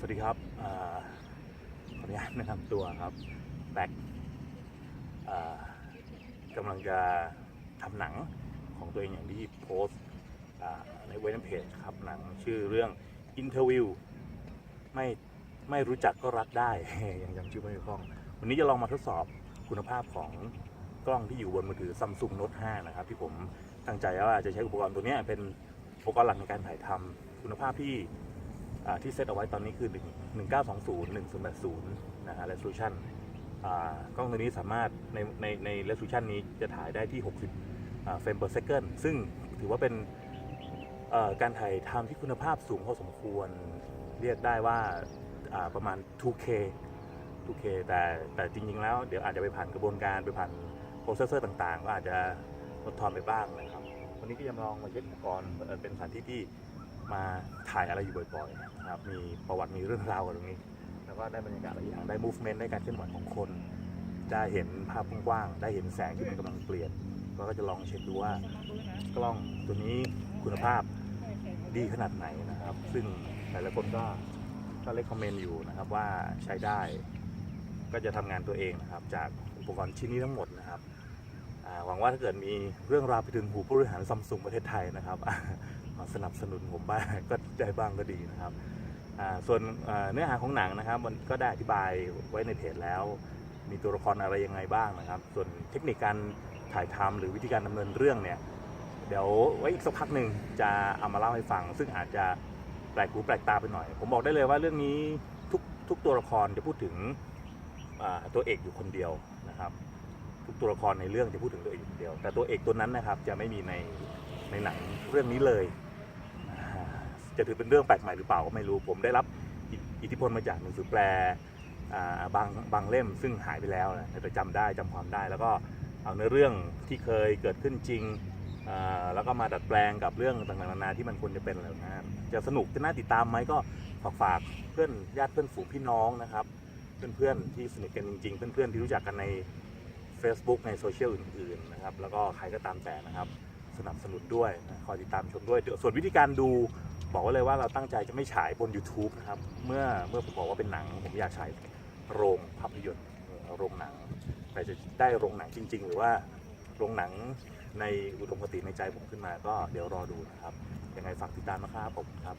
สวัสดีครับอขออนุญาตแนะนำตัวครับแบ็คอ่ากำลังจะทำหนังของตัวเองอย่างที่โพสต์ในเว็บเพจครับหนังชื่อเรื่อง Interview ไม่ไม่รู้จักก็รักได้ ยังจำชื่อไม่ได้คล่องวันนี้จะลองมาทดสอบคุณภาพของกล้องที่อยู่บนมือถือ Samsung Note 5 นะครับ ที่ผมตั้งใจว่าจะใช้อุปกรณ์ตัวนี้เป็นอุปกรณ์หลักในการถ่ายทำคุณภาพที่ ที่เซตเอาไว้ตอนนี้คือ 1 1920 1080นะฮะ resolution อ่ากล้องตัวนี้สามารถในในใน resolution นี้จะถ่ายได้ที่ 60อ่า frame per second ซึ่งถือว่าเป็นเอ่อการถ่ายทำที่คุณภาพสูงพอสมควร เรียกได้ว่าอ่าประมาณ 2K 2K แต่แต่จริง ๆ แล้วเดี๋ยวอาจจะไปผ่านกระบวนการไปผ่านโปรเซสเซอร์ต่าง ๆ ก็อาจจะลดทอนไปบ้างนะครับ วันนี้ก็จะลองมาเช็คอุปกรณ์เอ่อเป็นสถานที่ที่ มาถ่ายอะไรอยู่บ่อยๆนะครับมีประวัติมีเรื่องราวกันตรงนี้ แล้วก็ได้บรรยากาศหลายอย่างได้ movement ได้การเคลื่อนไหวของคน ได้เห็นภาพกว้างๆได้เห็นแสงที่มันกำลังเปลี่ยนก็จะลองเช็คดูว่ากล้องตัวนี้คุณภาพดีขนาดไหนนะครับ ซึ่งหลายๆคนก็ก็เลคคอมเมนต์อยู่นะครับว่าใช้ได้ก็จะทำงานตัวเองนะครับ จากอุปกรณ์ชิ้นนี้ทั้งหมดนะครับหวังว่าถ้าเกิดมีเรื่องราวไปถึงหูผู้บริหารซัมซุงประเทศไทยนะครับ สนับสนุนผมบ้างก็ได้บ้างก็ดีนะครับส่วนเนื้อหาของหนังนะครับมันก็ได้อธิบายไว้ในเพจแล้ว มีตัวละครอะไรยังไงบ้างนะครับ ส่วนเทคนิคการถ่ายทำหรือวิธีการดำเนินเรื่องเนี่ยเดี๋ยวไว้อีกสักพักหนึ่งจะเอามาเล่าให้ฟัง ซึ่งอาจจะแปลกหูแปลกตาไปหน่อย ผมบอกได้เลยว่าเรื่องนี้ทุกทุกตัวละครจะพูดถึงตัวเอกอยู่คนเดียวนะครับ ทุกตัวละครในเรื่องจะพูดถึงตัวเอกอยู่คนเดียว แต่ตัวเอกตัวนั้นนะครับจะไม่มีในในหนังเรื่องนี้เลย จะถือเป็นเรื่องแปลกใหม่หรือเปล่าก็ไม่รู้ ผมได้รับอิทธิพลมาจากหนังสือแปลบางบางเล่มซึ่งหายไปแล้วนะแต่จำได้จำความได้ แล้วก็เอาเนื้อเรื่องที่เคยเกิดขึ้นจริงแล้วก็มาดัดแปลงกับเรื่องต่างๆนานาที่มันควรจะเป็นอะไรนะจะสนุกจะน่าติดตามไหมก็ฝากฝากเพื่อนญาติเพื่อนฝูงพี่น้องนะครับ เพื่อนๆที่สนิทกันจริง ๆ เพื่อนๆที่รู้จักกันใน Facebook ในโซเชียลอื่นๆนะครับแล้วก็ใครก็ตามแต่นะครับ สนับสนุนด้วยนะคอยติดตามชมด้วยส่วนวิธีการดู บอกไว้เลยว่าเราตั้งใจจะไม่ฉายบน YouTube นะครับ เมื่อเมื่อผมบอกว่าเป็นหนัง ผมอยากฉายโรงภาพยนตร์โรงหนัง แต่จะได้โรงหนังจริง ๆ หรือว่าโรงหนังในอุดมคติในใจผมขึ้นมาก็เดี๋ยวรอดูนะครับ ยังไงฝากติดตามนะครับผมครับ